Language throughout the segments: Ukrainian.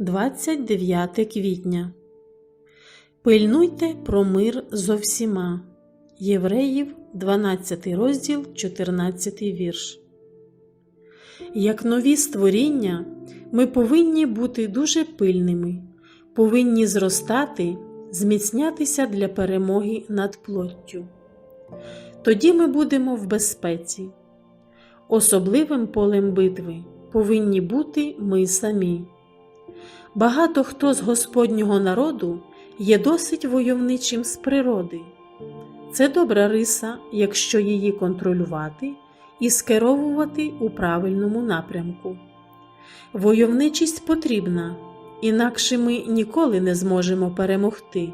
29 квітня. Пильнуйте про мир зо всіма. Євреїв, 12 розділ, 14 вірш. Як нові створіння, ми повинні бути дуже пильними, повинні зростати, зміцнятися для перемоги над плоттю. Тоді ми будемо в безпеці. Особливим полем битви повинні бути ми самі. Багато хто з Господнього народу є досить войовничим з природи. Це добра риса, якщо її контролювати і скеровувати у правильному напрямку. Войовничість потрібна, інакше ми ніколи не зможемо перемогти.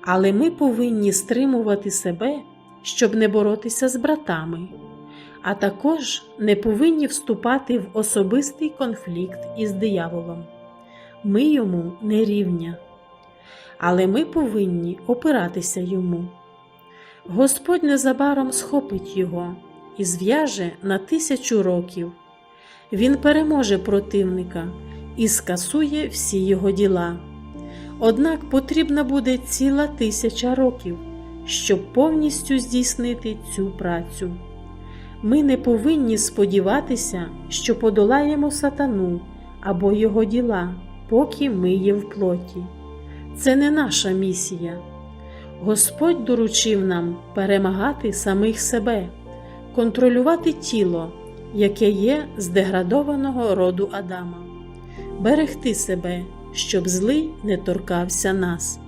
Але ми повинні стримувати себе, щоб не боротися з братами, а також не повинні вступати в особистий конфлікт із дияволом. Ми йому не рівня, але ми повинні опиратися йому. Господь незабаром схопить його і зв'яже на тисячу років. Він переможе противника і скасує всі його діла. Однак потрібна буде ціла тисяча років, щоб повністю здійснити цю працю. Ми не повинні сподіватися, що подолаємо сатану або його діла, поки ми є в плоті. Це не наша місія. Господь доручив нам перемагати самих себе, контролювати тіло, яке є з деградованого роду Адама, берегти себе, щоб злий не торкався нас.